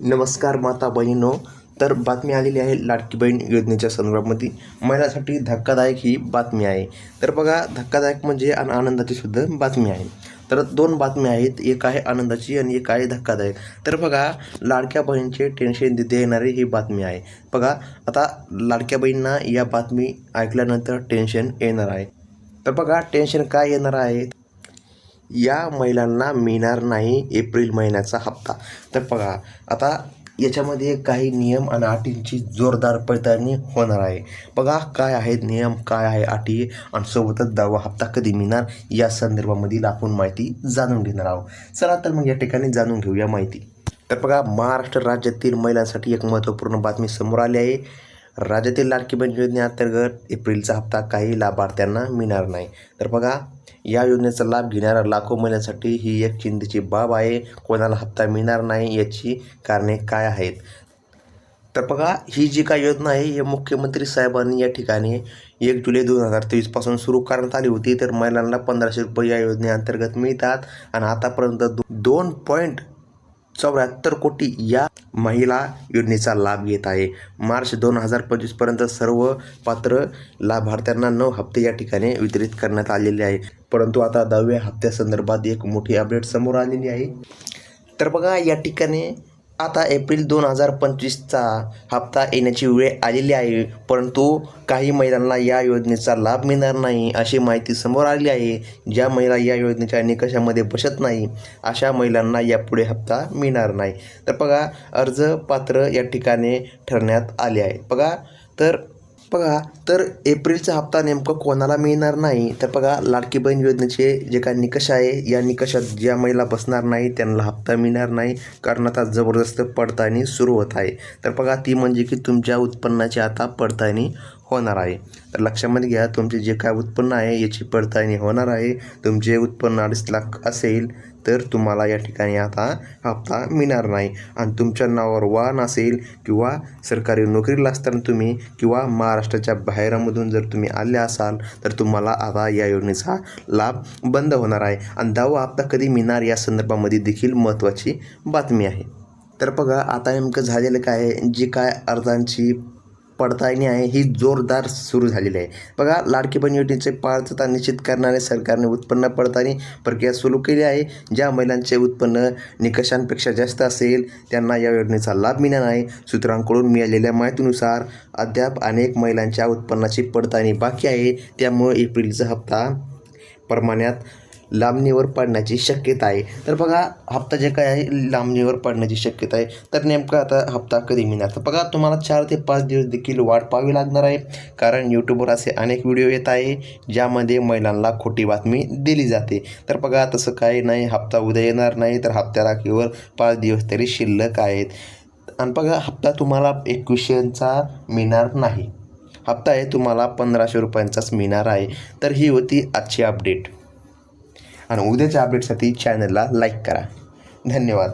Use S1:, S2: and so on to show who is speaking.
S1: नमस्कार माता बहिणो तर बातमी आलेली आहे लाडकी बहीण योजनेच्या संदर्भामध्ये. महिलांसाठी धक्कादायक ही बातमी आहे. तर बघा धक्कादायक म्हणजे आणि आनंदाची सुद्धा बातमी आहे. तर दोन बातम्या आहेत. एक आहे आनंदाची आणि एक आहे धक्कादायक. तर बघा लाडक्या बहिणीचे टेन्शन देते येणारी ही बातमी आहे. बघा आता लाडक्या बहिणींना या बातमी ऐकल्यानंतर टेन्शन येणार आहे. तर बघा टेन्शन काय येणार आहे? या महिलांना मिळणार नाही एप्रिल महिन्याचा हप्ता. तर बघा आता याच्यामध्ये काही नियम आणि अटींची जोरदार पडताळणी होणार आहे. बघा काय आहेत नियम काय आहे अटी आणि सोबतच दहावा हप्ता कधी मिळणार या संदर्भामधील आपण माहिती जाणून घेणार आहोत. चला तर मग या ठिकाणी जाणून घेऊया माहिती. तर बघा महाराष्ट्र राज्यातील महिलांसाठी एक महत्त्वपूर्ण बातमी समोर आली आहे. राज्यातील लाडकी बहीण योजनेअंतर्गत एप्रिलचा हप्ता काही लाभार्थ्यांना मिळणार नाही. तर बघा या योजनेचा लाभ घेणाऱ्या लाखो महिलांसाठी ही एक चिंतेची बाब आहे. कोणाला हप्ता मिळणार नाही याची कारणे काय आहेत? तर बघा ही जी काय योजना आहे हे मुख्यमंत्री साहेबांनी या ठिकाणी एक जुलै दोन हजार तेवीसपासून सुरू करण्यात आली होती. तर महिलांना पंधराशे रुपये या योजनेअंतर्गत मिळतात. आणि आतापर्यंत दो दोन पॉईंट चौऱ्याहत्तर कोटी या महिला योजनेचा लाभ घेत आहे. मार्च दोन हजार पंचवीसपर्यंत सर्व पात्र लाभार्थ्यांना नऊ हप्ते या ठिकाणी वितरित करण्यात आलेले आहे. परंतु आता दहाव्या हप्त्यासंदर्भात एक मोठी अपडेट समोर आलेली आहे. तर बघा या ठिकाणी आता एप्रिल दोन हजार पंचवीसचा हप्ता येण्याची वेळ आलेली आहे परंतु काही महिलांना या योजनेचा लाभ मिळणार नाही अशी माहिती समोर आली आहे. ज्या महिला या योजनेच्या निकषामध्ये बसत नाही अशा महिलांना यापुढे हप्ता मिळणार नाही. तर बघा अर्ज पात्र या ठिकाणी ठरण्यात आले आहे. बघा तर बघा तर एप्रिलचा हप्ता नेमकं कोणाला मिळणार नाही? तर बघा लाडकी बहीण योजनेचे जे काही निकष आहे या निकषात ज्या महिला बसणार नाही त्यांना हप्ता मिळणार नाही कारण आता जबरदस्त पडताळणी सुरू होत आहे. तर बघा ती म्हणजे की तुमच्या उत्पन्नाची आता पडताळणी होणार आहे. तर लक्षामध्ये घ्या तुमचे जे काय उत्पन्न आहे याची पडताळणी होणार आहे. तुमचे उत्पन्न अडीच लाख असेल तर तुम्हाला या ठिकाणी आता हप्ता मिळणार नाही. आणि तुमच्या नावावर वाहन असेल किंवा सरकारी नोकरीला असताना तुम्ही किंवा महाराष्ट्राच्या बाहेरामधून जर तुम्ही आले असाल तर तुम्हाला आता या योजनेचा लाभ बंद होणार आहे. आणि दावा हप्ता कधी मिळणार या संदर्भामध्ये देखील महत्त्वाची बातमी आहे. तर बघा आता नेमकं झालेलं काय आहे? जी काय अर्जांची पडताळणी आहे ही जोरदार सुरू झालेली आहे. बघा लाडकी योजनेचे पात्रता निश्चित करणारे सरकारने उत्पन्न पडताळणी प्रक्रिया सुरू केली आहे. ज्या महिलांचे उत्पन्न निकषांपेक्षा जास्त असेल त्यांना या योजनेचा लाभ मिळणार आहे. सूत्रांकडून मिळालेल्या माहितीनुसार अद्याप अनेक महिलांच्या उत्पन्नाची पडताळणी बाकी आहे. त्यामुळे एप्रिलचा हप्ता प्रमाणात लांबणीवर पडण्याची शक्यता आहे. तर बघा हप्ता जे काय आहे लांबणीवर पडण्याची शक्यता आहे. तर नेमका आता हप्ता कधी मिळणार? तर बघा तुम्हाला चार ते पाच दिवस देखील वाट पाहावी लागणार आहे. कारण यूट्यूबवर असे अनेक व्हिडिओ येत आहे ज्यामध्ये महिलांना खोटी बातमी दिली जाते. तर बघा तसं काही नाही हप्ता उद्या येणार नाही तर हप्त्याला केवळ पाच दिवस तरी शिल्लक आहेत. आणि बघा हप्ता तुम्हाला एकवीसशेचा मिळणार नाही. हप्ता आहे तुम्हाला पंधराशे रुपयांचाच मिळणार आहे. तर ही होती आजची अपडेट आणि उद्याच्या अपडेटसाठी चॅनलला लाईक करा. धन्यवाद.